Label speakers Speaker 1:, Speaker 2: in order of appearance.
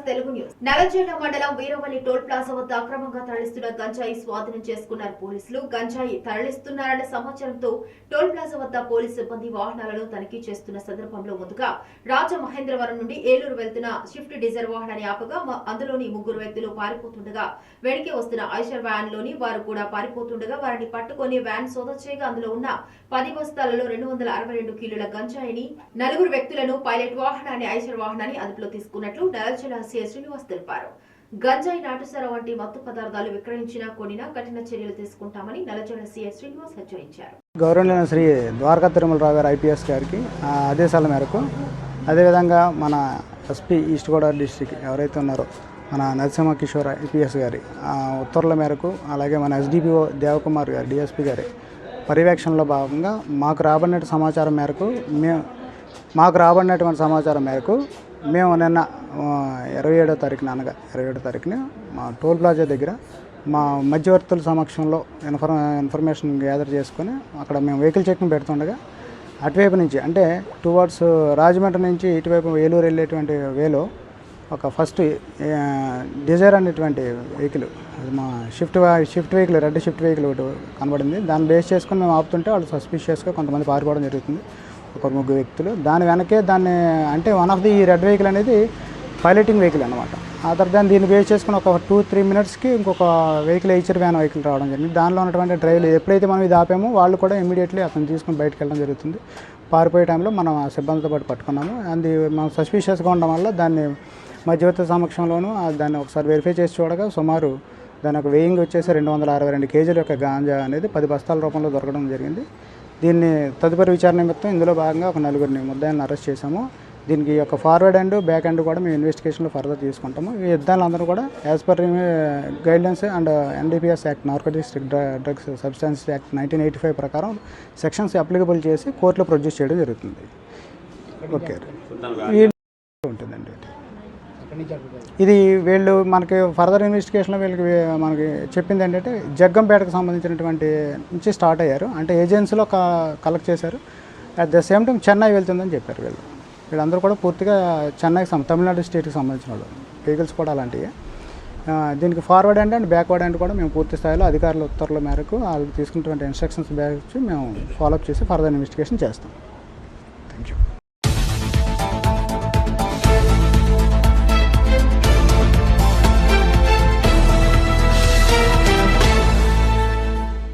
Speaker 1: APTS Telugu news. Nallajerla మండలం Veeravalli toll plaza వద్ద అక్రమంగా తరలిస్తున్న గంజాయి స్వాధీనం చేసుకున్నారు పోలీసులు. గంజాయి తరలిస్తున్నారన్న సమాచారంతో టోల్ ప్లాజా వద్ద పోలీసు సిబ్బంది వాహనాలను తనిఖీ చేస్తున్న సందర్భంలో ముందుగా రాజమహేంద్రవరం నుండి ఏలూరు వెళ్తున్న స్విఫ్ట్ డిజైర్ వాహనాన్ని ఆపగా అందులోని ముగ్గురు వ్యక్తులు పారిపోతుండగా వెనకే వస్తున్న ఐషర్ వ్యాన్లోని వారు కూడా పారిపోతుండగా వారిని పట్టుకొని వ్యాన్ సోద చేయగా అందులో ఉన్న పది బస్తాలలో రెండు వందల అరవై రెండు కిలోల గంజాయిని నలుగురు వ్యక్తులను పైలట్ వాహనాన్ని ఐషర్ వాహనాన్ని అదుపులో తీసుకున్నట్లు నరచల సిఎస్ శ్రీనివాస్ తెలిపారు. గంజాయి నాటుసర వంటి మత్తు పదార్థాలు విక్రయించినా కొనినా కఠిన చర్యలు తీసుకుంటామని నలజల సిఎస్ శ్రీనివాస్ హెచ్చరించారు.
Speaker 2: గౌరవనీయ శ్రీ ద్వారకా తిరుమలరావు గారు ఐపీఎస్ గారికి ఆదేశాల మేరకు అదేవిధంగా మన ఎస్పీ ఈస్ట్ గోదావరి డిస్టిక్ ఎవరైతే ఉన్నారో మన నరసింహ కిషోర్ ఐపీఎస్ గారి ఉత్తర్వుల మేరకు అలాగే మన ఎస్డిపిఓ దేవకుమార్ గారు డిఎస్పీ గారి పర్యవేక్షణలో భాగంగా మాకు రాబడిన సమాచారం మేరకు మేము మాకు రాబడినటువంటి సమాచారం మేరకు మేము నిన్న ఇరవై ఏడో తారీఖున అనగా ఇరవై ఏడో తారీఖున మా టోల్ ప్లాజా దగ్గర మా మధ్యవర్తుల సమక్షంలో ఇన్ఫర్ ఇన్ఫర్మేషన్ గ్యాదర్ చేసుకొని అక్కడ మేము వెహికల్ చెక్కింగ్ పెడుతుండగా అటువైపు నుంచి అంటే టువర్డ్స్ రాజమండ్రి నుంచి ఇటువైపు ఏలూరు వెళ్ళేటువంటి వేలో ఒక ఫస్ట్ డిజైర్ అనేటువంటి వెహికల్ అది మా shift shift vehicle red shift vehicle ఒకటి కనబడింది. దాన్ని బేస్ చేసుకొని మేము ఆపుతుంటే వాళ్ళు సస్పిషియస్గా కొంతమంది పారిపోవడం జరుగుతుంది. ఒక ముగ్గురు వ్యక్తులు. దాని వెనకే దాన్ని అంటే వన్ ఆఫ్ ది ఈ రెడ్ వెహికల్ అనేది పైలటింగ్ వెహికల్ అనమాట ఆ దాన్ దాన్ని దీన్ని బేస్ చేసుకుని ఒక టూ త్రీ మినిట్స్కి ఇంకొక వెహికల్ హెచ్చర్ వ్యాన్ వెహికల్ రావడం జరిగింది. దానిలో ఉన్నటువంటి డ్రైవర్లు ఎప్పుడైతే మనం ఇది ఆపామో వాళ్ళు కూడా ఇమీడియట్లీ అతను తీసుకుని బయటకు వెళ్ళడం జరుగుతుంది. పారిపోయే టైంలో మనం ఆ సిబ్బందితో పాటు పట్టుకున్నాము. అది మనం సస్పీషియస్గా ఉండడం వల్ల దాన్ని మధ్యవర్తి సమక్షంలోనూ దాన్ని ఒకసారి వెరిఫై చేసి చూడగా సుమారు దాని ఒక వేయింగ్ వచ్చేసి రెండు వందల అరవై రెండు కేజీల యొక్క గాంజా అనేది పది బస్తాల రూపంలో దొరకడం జరిగింది. దీన్ని తదుపరి విచారణ నిమిత్తం ఇందులో భాగంగా ఒక నలుగురిని ముద్దాయిలను అరెస్ట్ చేశాము. దీనికి యొక్క ఫార్వర్డ్ అండ్ బ్యాక్ అండ్ కూడా మేము ఇన్వెస్టిగేషన్లో ఫర్దర్ తీసుకుంటాము. ఈ ఇద్దరు కూడా as per guidelines and NDPS act narcotics drugs substance act nineteen eighty five ప్రకారం సెక్షన్స్ అప్లికబుల్ చేసి కోర్టులో ప్రొడ్యూస్ చేయడం జరుగుతుంది. ఓకే ఉంటుందండి. ఇది వీళ్ళు మనకి ఫర్దర్ ఇన్వెస్టిగేషన్లో వీళ్ళకి మనకి చెప్పింది ఏంటంటే జగ్గంపేటకు సంబంధించినటువంటి నుంచి స్టార్ట్ అయ్యారు. అంటే ఏజెన్సీలో కలెక్ట్ చేశారు. At the same time Chennai వెళ్తుందని చెప్పారు వీళ్ళు. వీళ్ళందరూ కూడా పూర్తిగా చెన్నైకి తమిళనాడు స్టేట్కి సంబంధించిన వాళ్ళు. వెహికల్స్ కూడా అలాంటివి. ఆ, దీనికి forward and and backward and కూడా మేము పూర్తి స్థాయిలో అధికారుల ఉత్తర్వుల మేరకు వాళ్ళు తీసుకున్నటువంటి ఇన్స్ట్రక్షన్స్ బ్యాచ్ మేము ఫాలోఅప్ చేసి ఫర్దర్ ఇన్వెస్టిగేషన్ చేస్తాం.